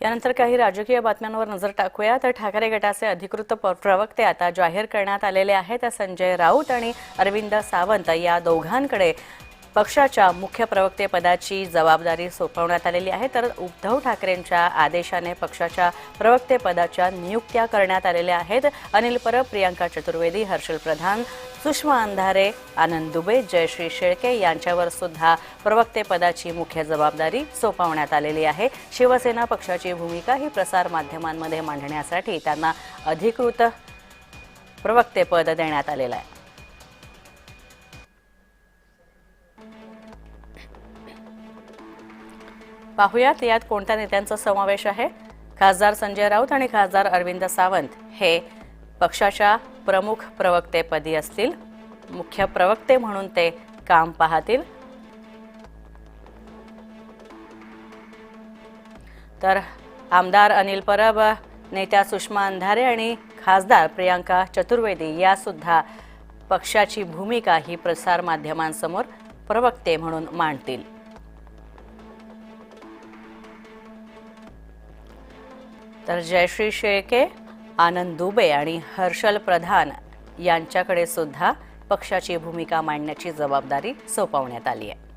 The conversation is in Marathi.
यानंतर काही राजकीय बातम्यांवर नजर टाकूया. तर ठाकरे गटाचे अधिकृत प्रवक्ते आता जाहीर करण्यात आलेले आहेत संजय राऊत आणि अरविंद सावंत या दोघांकडे पक्षाच्या मुख्य प्रवक्तेपदाची जबाबदारी सोपवण्यात आलेली आहे. तर उद्धव ठाकरेंच्या आदेशाने पक्षाच्या प्रवक्तेपदाच्या नियुक्त्या करण्यात आलेल्या आहेत. अनिल परब प्रियांका चतुर्वेदी हर्षल प्रधान सुषमा अंधारे आनंद दुबे जयश्री शेळके यांच्यावर सुद्धा प्रवक्तेपदाची मुख्य जबाबदारी सोपवण्यात आलेली आहे. शिवसेना पक्षाची भूमिका ही प्रसारमाध्यमांमध्ये मांडण्यासाठी त्यांना अधिकृत प्रवक्तेपद देण्यात आलेलं आहे. पाहुयात. यात कोणत्या नेत्यांचा समावेश आहे? खासदार संजय राऊत आणि खासदार अरविंद सावंत हे पक्षाच्या प्रमुख प्रवक्तेपदी असतील. मुख्य प्रवक्ते म्हणून ते काम पाहतील. तर आमदार अनिल परब नेत्या सुषमा अंधारे आणि खासदार प्रियांका चतुर्वेदी या सुद्धा पक्षाची भूमिका ही प्रसारमाध्यमांसमोर प्रवक्ते म्हणून मांडतील. तर जयश्री शेळके आनंद दुबे आणि हर्षल प्रधान यांच्याकडे सुद्धा पक्षाची भूमिका मांडण्याची जबाबदारी सोपवण्यात आली आहे.